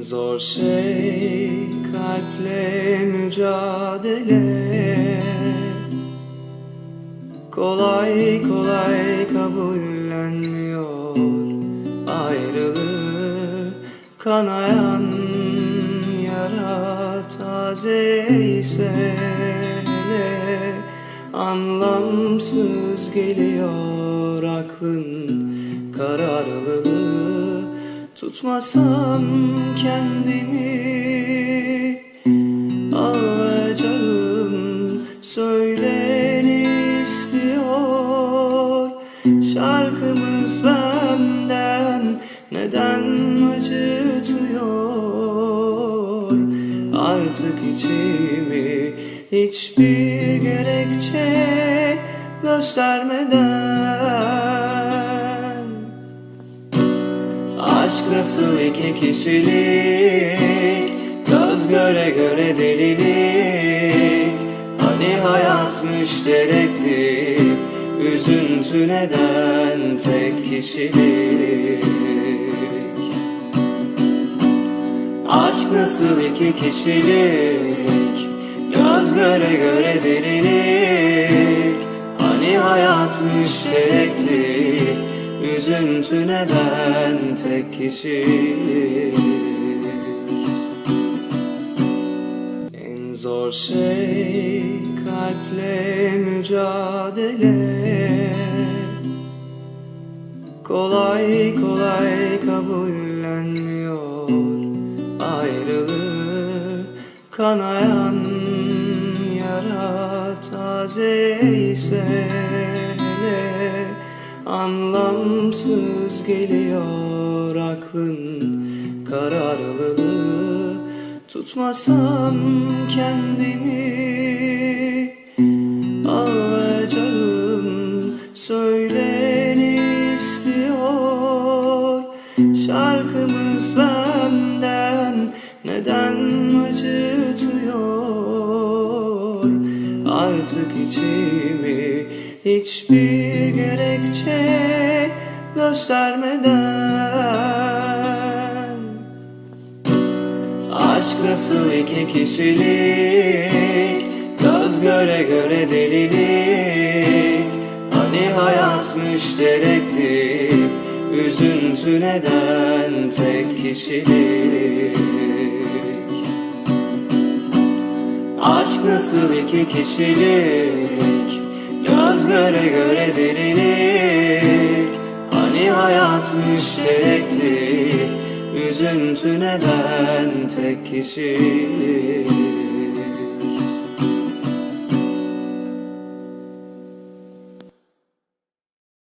Zor şey kalple mücadele. Kolay kolay kabullenmiyor ayrılığı. Kanayan yara taze ise hele Anlamsız geliyor aklın kararlılığı Tutmasam kendimi Ağlayacağım söyleni istiyor. Şarkımız benden neden acıtıyor? Artık içimi hiçbir gerekçe göstermeden nasıl iki kişilik? Göz göre göre delilik. Hani hayat müşterekti Üzüntü neden tek kişilik? Aşk nasıl iki kişilik? Göz göre göre delilik. Hani hayat müşterekti Üzüntü neden tek kişilik En zor şey kalple mücadele. Kolay kolay kabullenmiyor ayrılığı. Kanayan yara taze ise Anlamsız geliyor aklın kararlılığı. Tutmasam kendimi Ağlayacağım söyleni istiyor. Şarkımız benden neden acıtıyor? Artık içimi hiçbir gerekçe göstermeden. Aşk nasıl iki kişilik? Göz göre göre delilik. Hani hayat müşterekti Üzüntü neden tek kişilik? Aşk nasıl iki kişilik göre göre delilik. Hani hayat müşterekti Üzüntü neden tek kişilik